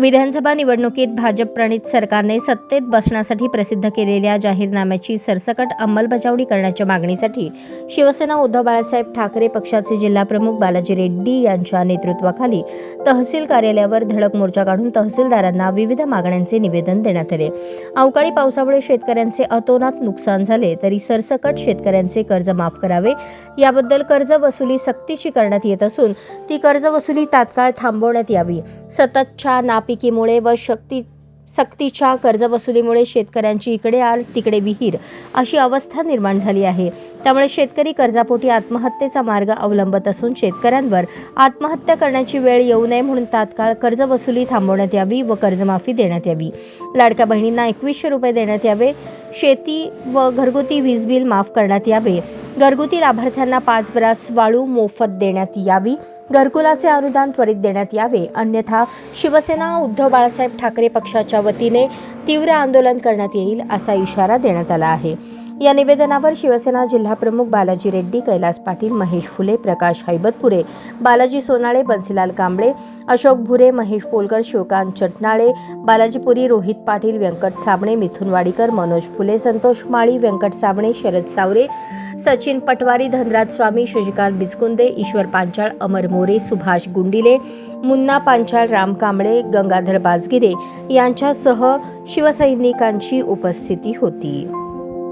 विधानसभा निवडणुकीत भाजप प्रणित सरकारने सत्तेत बसण्यासाठी प्रसिद्ध केलेल्या जाहीरनाम्याची सरसकट अंमलबजावणी करण्याच्या मागणीसाठी शिवसेना उद्धव बाळासाहेब ठाकरे पक्षाचे जिल्हाप्रमुख बालाजी रेड्डी यांच्या नेतृत्वाखाली तहसील कार्यालयावर धडक मोर्चा काढून तहसीलदारांना विविध मागण्यांचे निवेदन देण्यात आले. अवकाळी पावसामुळे शेतकऱ्यांचे अतोनात नुकसान झाले तरी सरसकट शेतकऱ्यांचे कर्ज माफ करावे याबद्दल कर्ज वसुली सक्तीची करण्यात येत असून ती कर्ज वसुली तात्काळ थांबवण्यात यावी. सततच्या नाप नापिकीमुळे व शक्ती सक्तीच्या कर्जवसुलीमुळे शेतकऱ्यांची इकडे आड तिकडे विहीर अशी अवस्था निर्माण झाली आहे. त्यामुळे शेतकरी कर्जापोटी आत्महत्येचा मार्ग अवलंबत असून शेतकऱ्यांवर आत्महत्या करण्याची वेळ येऊ नये म्हणून तात्काळ कर्जवसुली थांबवण्यात यावी व कर्जमाफी देण्यात यावी. लाडक्या बहिणींना एकवीसशे रुपये देण्यात यावे. शेती व घरगुती वीज बिल माफ करण्यात यावे. घरगुती लाभार्थ्यांना पाच ब्रास वाळू मोफत देण्यात यावी. घरकुलाचे अनुदान त्वरित देण्यात यावे. अन्यथा शिवसेना उद्धव बाळासाहेब ठाकरे पक्षाच्या वतीने तीव्र आंदोलन करण्यात येईल असा इशारा देण्यात आला आहे. या निवेदनावर शिवसेना जिल्हाप्रमुख बालाजी रेड्डी कैलास पाटील महेश फुले प्रकाश हैबतपुरे बालाजी सोनाळे बन्सीलाल कांबळे अशोक भुरे महेश पोलकर शिवकांत चटनाळे बालाजीपुरी रोहित पाटील व्यंकट साबणे मिथुन वाडीकर मनोज फुले संतोष माळी व्यंकट साबणे शरद सावरे सचिन पटवारी धनराज स्वामी शशिकांत बिचकुंदे ईश्वर पांचाळ अमर मोरे सुभाष गुंडिले मुन्ना पांचाळ राम कांबळे गंगाधर बाजगिरे यांच्यासह शिवसैनिकांची उपस्थिती होती.